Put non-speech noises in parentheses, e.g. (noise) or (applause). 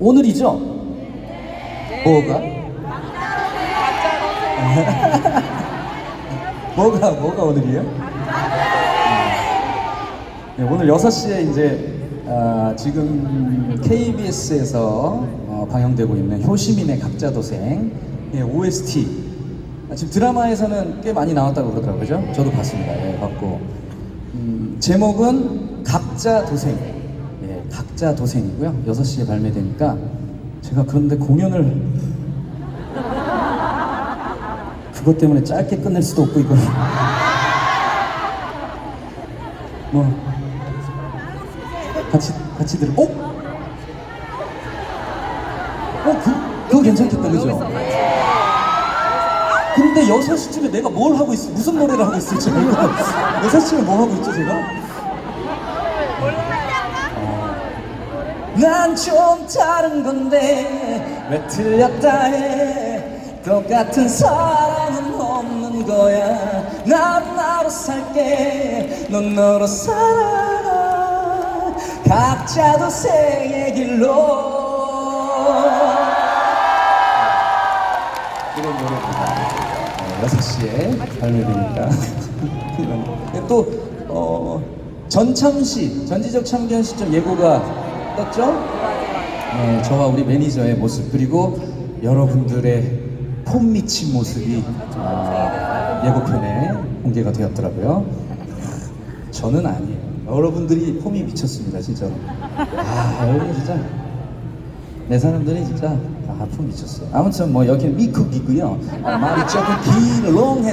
오늘이죠? 뭐가? (laughs) 뭐가 뭐가 오늘이에요? 네, 오늘 6시에 이제 아, 지금 KBS에서 어, 방영되고 있는 효시민의 각자도생 예, OST 아, 지금 드라마에서는 꽤 많이 나왔다고 그러더라고요 그죠? 저도 봤습니다 예, 봤고 음, 제목은 각자도생 예, 각자도생이고요 6시에 발매되니까 제가 그런데 공연을 그것 때문에 짧게 끝낼 수도 없고 이거 뭐 같이 같이 들어. 어? 어, 그 그거 괜찮겠다, 그죠? 근데 6시쯤에 내가 뭘 하고 있어? 무슨 노래를 하고 있을지 몰라. 6시쯤에 뭐 하고 있죠, 제가? 난 좀 다른 건데 왜 틀렸다 해? 똑같은 사랑은 없는 거야. 난 나로 살게. 넌 너로 살아가 각자 도생의 길로. 이런 노래입니다. 어, 6시에 발매되니까 이런. 또 어, 전참시 전지적 참견 시점 예고가 떴죠? 네, 저와 우리 매니저의 모습 그리고 여러분들의 폼 미친 모습이 아, 예고편에 공개가 되었더라고요. 저는 아니에요. 여러분들이 폼이 미쳤습니다, 진짜로. 아, 여러분 진짜 내 사람들이 진짜 아, 폼 미쳤어요. 아무튼 뭐 여기는 미쿡이고요. 아, 말이 조금 길롱해.